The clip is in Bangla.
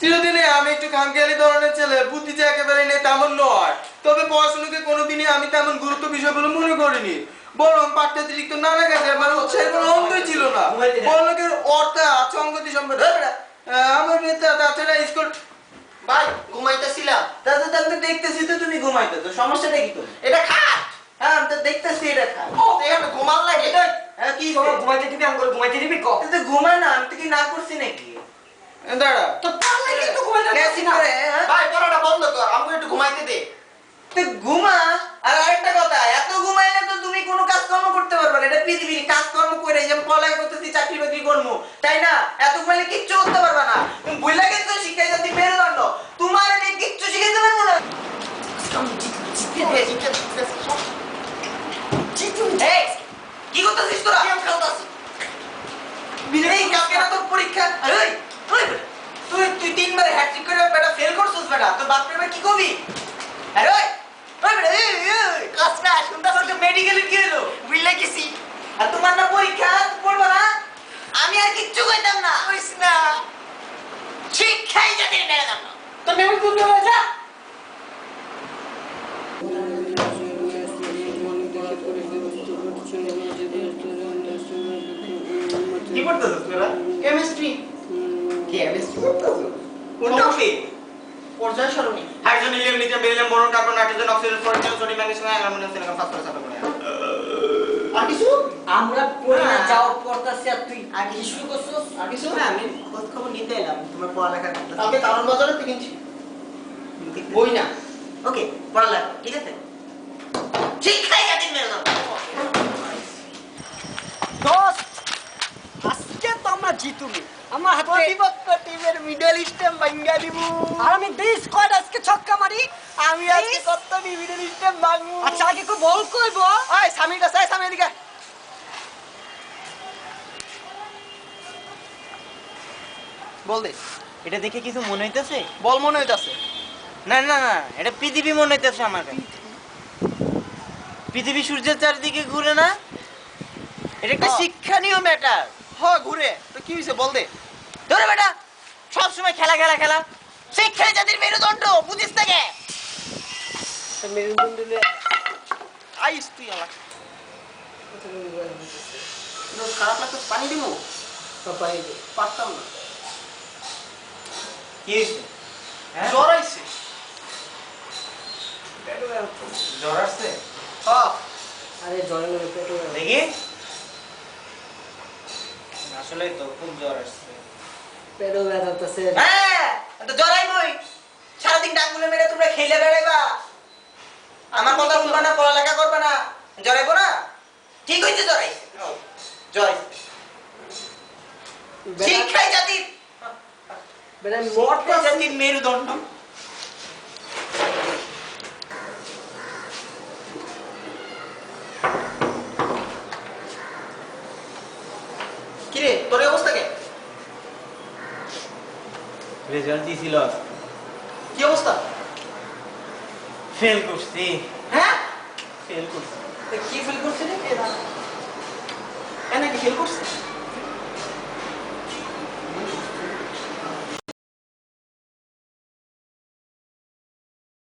চিরদিনে আমি একটু খামখেয়ালি ধরনের ছেলে বুদ্ধি যে একেবারে নেই তেমন নয়। তবে পড়াশোনাকে কোনোদিনই আমি তেমন গুরুত্ব বিষয় বলে মনে করিনি। বরং পাঠ্যাতিরিক্ত নানা কাজে আমার উৎসাহের কোনো অঙ্গই ছিল না। পড়ালেখার অর্থ আছে অঙ্গতি সম্পর্কে। আমার মেয়ে তাছাড়া স্কুল ভাই ঘুমাইতেছিলাম। দাদা তাহলে দেখতেছি তো তুমি ঘুমাইতে তো সমস্যাটা কি তো এটা খাট! হ্যাঁ আমি তো দেখতেছি এটা খা ও এখানে ঘুমাল লাগে এটাই। হ্যাঁ কি ঘুমাইতে দিবি আমি ঘুমাইতে দিবি ক? এটা ঘুমায় না আমি তো কি না করছি নাকি? দাঁড়া। তো পারলে কি তো হ্যাঁ? ভাই তোরাটা বন্ধ কর আমাকে একটু ঘুমাইতে দে। তুই ঘুমা? আর আরেকটা কথা এত ঘুমাইলে তো তুমি কোনো কাজকর্ম করতে পারবে না। এটা পৃথিবীর কাজকর্ম করে যেমন পড়ালেখা করতেছি চাকরি বাকরি করব তাই না? এত ঘুমাইলে কিচ্ছু করতে পারবে না। তুমি বুঝলা কিন্তু শিখাই যাচ্ছি মেরুদণ্ড তোমার এনে কিচ্ছু শিখাইতে পারব না। কি করতেছিস তোরা? এই কালকে না তোর পরীক্ষা? ওই বেটা, তুই তুই তিনবার হ্যাট্রিক করে বেটা ফেল করছিস বেটা তোর বাপরে বেটা কি করবি? আরে ওই ওই বেটা এই এই কাজটা শুনতা তোর মেডিকেলে কি হলো? বুঝলে গেছি আর তোমার না পরীক্ষা পড়ব না? আমি আর কিচ্ছু কইতাম না। কইস না শিক্ষাই জাতি না জানো তো মেমে তুমি যা। কি পড়তেছিস তোরা কেমিস্ট্রি কেমিস্ট্রি করতেছো কোনটা? কি পর্যায় সারণী। Hydrogen helium lithium beryllium boron carbon nitrogen oxygen fluorine sodium magnesium aluminium silicon phosphorus sulphur আর কিছু? আমরা পড়ি না হ্যাঁ। যাও পড়তাছি আর তুই আর কিছু? করছস? আর কিছু না আমি খোঁজ খবর নিতে এলাম তোমার পড়ালেখা করতেছি আমি কারণ বাজারে থেকে কিনছি বই না। ওকে পড়ালেখা ঠিক আছে? শিক্ষাই জাতি আজকে তো আমার হাতে প্রতিপক্ষ টিমের মিডল স্টেম ভাঙ্গা দিবু। আর আমি দুই স্কোয়াড আজকে ছক্কা মারি। আমি আজকে কত মিডল স্টেম ভাঙবো। আচ্ছা আগে কো বল কইবো দে। এটা দেখে কিছু মনে হইতেছে? বল মনে হইতাছে। না না না এটা পৃথিবী মনে হইতেছে আমার কাছে। পৃথিবী সূর্যের চারিদিকে ঘুরে না? এটা একটা। শিক্ষণীয় ম্যাটার হ ঘুরে। তো কি হইছে বল দে। ধরে বেটা সব সময় খেলা খেলা খেলা। শিক্ষাই জাতির মেরুদণ্ড বুঝিস থেকে আইস তুই আমার খারাপ লাগতো পানি দিব? পারতাম না। কি হয়েছে? হ্যাঁ? জ্বর আইছে। জ্বর আসছে? আরে লগে দেখি। আসলে তো খুব জ্বর আসছে। পেটো ব্যথাতেছে হ্যাঁ তো জরাই বই সারাদিন ডাঙ্গুলে মেরে তোমরা খেলে বেড়াইবা। আমার কথা শুনবা না পড়ালেখা করবে না। জরাইবো না? ঠিক হইছে জরাই জয় শিক্ষাই জাতির বেটা শিক্ষাই জাতির মেরুদণ্ড। কিরে তোর এই অবস্থা কে? রেজাল্ট দিছিল কি অবস্থা? ফেল করছি। হ্যাঁ? ফেল করছি। তা কি ফিল করছিস রে? এ না কি ফিল করছিস